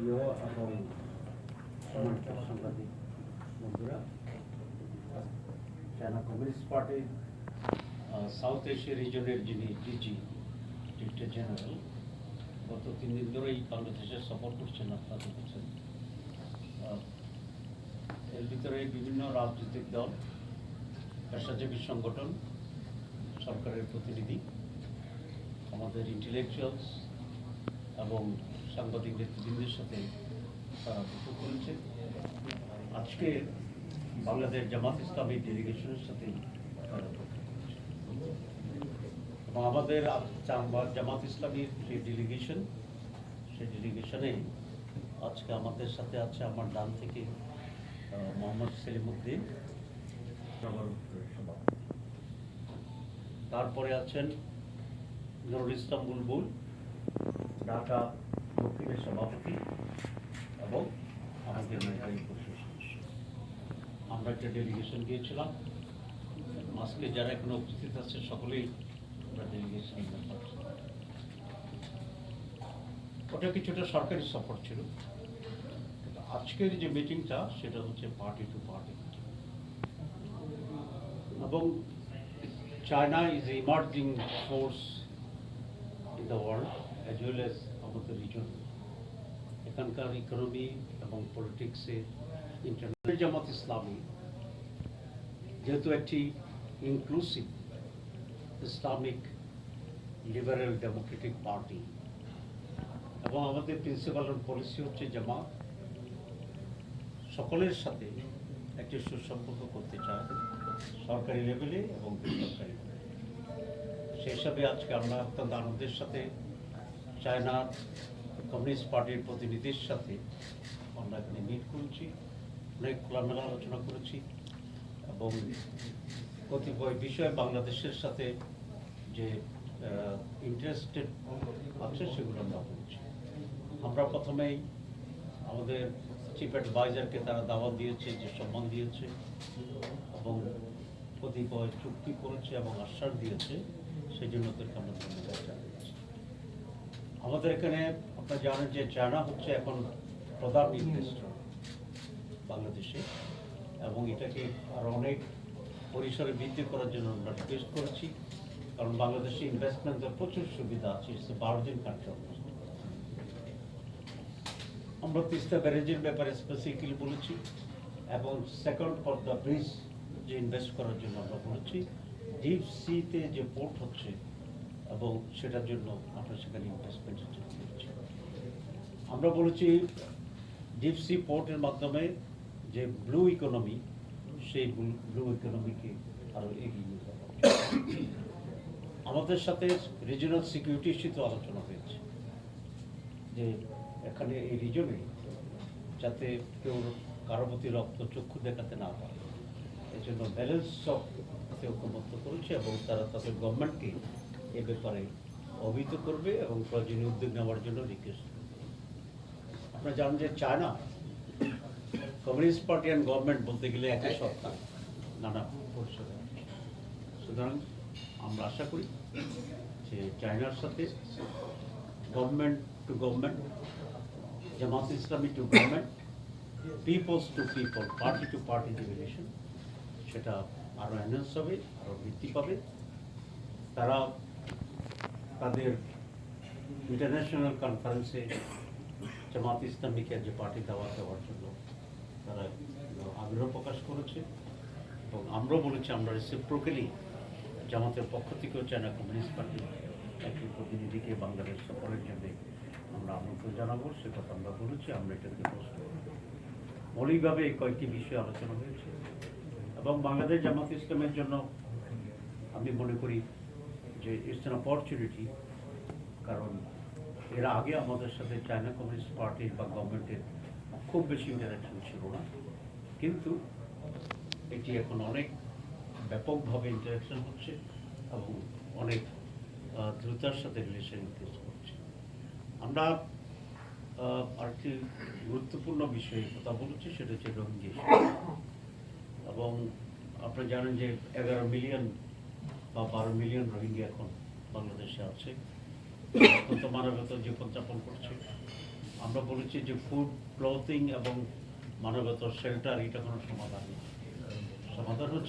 প্রিয় এবং সাংবাদিক বন্ধুরা চায়না কমিউনিস্ট পার্টির সাউথ এশিয়া রিজনের যিনি ডিজি, ডিরেক্টর জেনারেল, গত তিন দিন ধরেই বাংলাদেশে সফর করছেন আপনারা দেখেছেন এর ভিতরে বিভিন্ন রাজনৈতিক দল পেশাজীবী সংগঠন, সরকারের প্রতিনিধি, আমাদের ইন্টেলেকচুয়ালস এবং সাংবাদিক নেতৃবৃন্দের সাথে তারা বৈঠক করেছে। আজকে বাংলাদেশ জামাত ইসলামী ডেলিগেশনের সাথে তারা এবং আমাদের জামাত ইসলামীর যে ডেলিগেশন, সেই ডেলিগেশনে আজকে আমাদের সাথে আছে আমার ডান থেকে মোহাম্মদ সেলিমুদ্দিন তারপরে আছেন নুরুল ইসলাম বুলবুল। ঢাকা দক্ষিণের সভাপতি এবং আমাদের পরিষদ আমরা একটা ডেলিগেশন গিয়েছিলাম আজকে যারা এখানে উপস্থিত আছে, সকলেই আমরা ডেলিগেশন ওটা কিছুটা সরকারি সফর ছিল। আজকের যে মিটিংটা সেটা হচ্ছে পার্টি টু পার্টি এবং China is emerging force in the world as well as আমাদের রিজন এখানকার ইকোনমি এবং পলিটিক্সে ইন্টারন্যাশনাল জামাত ইসলামী যেহেতু একটি inclusive Islamic liberal democratic party এবং আমাদের প্রিন্সিপাল পলিসি হচ্ছে জামাত, সকলের সাথে একটি সুসম্পর্ক করতে চায় সরকারি লেভেলে এবং বেসরকারি সেই হিসাবে আজকে আমরা অত্যন্ত আনন্দের সাথে চায়না কমিউনিস্ট পার্টির প্রতিনিধির সাথে আমরা এখানে মিট করেছি, অনেক খোলামেলা আলোচনা করেছি এবং কতিপয় বিষয়ে বাংলাদেশের সাথে যে ইন্টারেস্টেড আছে সেগুলো আমরা বলছি। আমরা প্রথমেই আমাদের চিফ অ্যাডভাইজারকে তারা দাওয়াত দিয়েছে, যে সম্মান দিয়েছে এবং কতিপয় চুক্তি করেছে এবং আশ্বাস দিয়েছে সেই জন্য ওদেরকে আমরা ধন্যবাদ জানিয়েছি আমাদের এখানে আপনারা জানেন যে চায়না হচ্ছে এখন প্রধান ইনভেস্টর বাংলাদেশে, এবং এটাকে আরও অনেক পরিসরে বৃদ্ধি করার জন্য আমরা রিকোয়েস্ট করেছি, কারণ বাংলাদেশে ইনভেস্টমেন্টের প্রচুর সুবিধা আছে ইটস বার্জিন কান্ট্রি আমরা তিস্তা ব্যারেজের ব্যাপারে স্পেসিফিক্যালি বলেছি, এবং সেকেন্ড ফর দ্য ব্রিজ যে ইনভেস্ট করার জন্য আমরা বলেছি ডিপ সিতে যে পোর্ট হচ্ছে এবং সেটার জন্য আমরা সেখানে ইনভেস্টমেন্টের জন্য বলেছি আমরা বলেছি ডিপ সি পোর্টের মাধ্যমে যে ব্লু ইকোনমি সেই ব্লু ইকোনমিকে আরও এগিয়ে নিয়ে যাওয়া আমাদের সাথে রিজিনাল সিকিউরিটি ইস্যুতে আলোচনা হয়েছে। যে এখানে এই রিজনে যাতে কেউ কারও প্রতি রক্ত চক্ষু দেখাতে না পারে। এই জন্য ব্যালেন্স অফ ঐক্যবদ্ধ করেছে এবং তারা তাদের গভর্নমেন্টকে এ ব্যাপারে অভিহিত করবে এবং প্রয়োজনীয় উদ্যোগ নেওয়ার জন্য রিকোয়েস্ট আপনারা জানেন যে China communist party and government বলতে গেলে একই সত্তা, নানা পরিষদে। সুতরাং আমরা আশা করি যে চায়নার সাথে government to government Jamaat Islami to government peoples to people party to party যে রিলেশন সেটা আরও এনহান্স হবে আরও বৃদ্ধি পাবে। তারা তাদের ইন্টারন্যাশনাল কনফারেন্সে জামাত ইসলামীকে যে পার্টি দেওয়া দেওয়ার জন্য তারা আগ্রহ প্রকাশ করেছে এবং আমরাও বলেছি আমরা রেসিপ্রোকেলি জামাতের পক্ষ থেকেও চায়না কমিউনিস্ট পার্টি একটি প্রতিনিধিকে বাংলাদেশ সফরের জন্য আমরা আমন্ত্রণ জানাব, সে কথা আমরা বলেছি, আমরা এটাকে প্রস্তুত মৌলিকভাবে এই কয়েকটি বিষয়ে আলোচনা হয়েছে এবং বাংলাদেশ জামাত ইসলামের জন্য আমি মনে করি যে ইটস অ্যান অপরচুনিটি কারণ এর আগে আমাদের সাথে চায়না কমিউনিস্ট পার্টির বা গভর্নমেন্টের খুব বেশি ইন্টারাকশন ছিল না কিন্তু এটি এখন অনেক ব্যাপকভাবে ইন্টারাকশন হচ্ছে এবং অনেক দ্রুতার সাথে রিলেশন ইনক্রিজ করছে আমরা আরেকটি গুরুত্বপূর্ণ বিষয়ে কথা বলেছি, সেটা হচ্ছে রোহিঙ্গা। এবং আপনারা জানেন যে এগারো মিলিয়ন বা বারো মিলিয়ন রোহিঙ্গা এখন বাংলাদেশে আছে। অত্যন্ত মানবত জীবনযাপন করছে। আমরা বলেছি যে ফুড ক্লোথিং এবং মানবত শেল্টার এটা কোনো সমাধান সমাধান হচ্ছে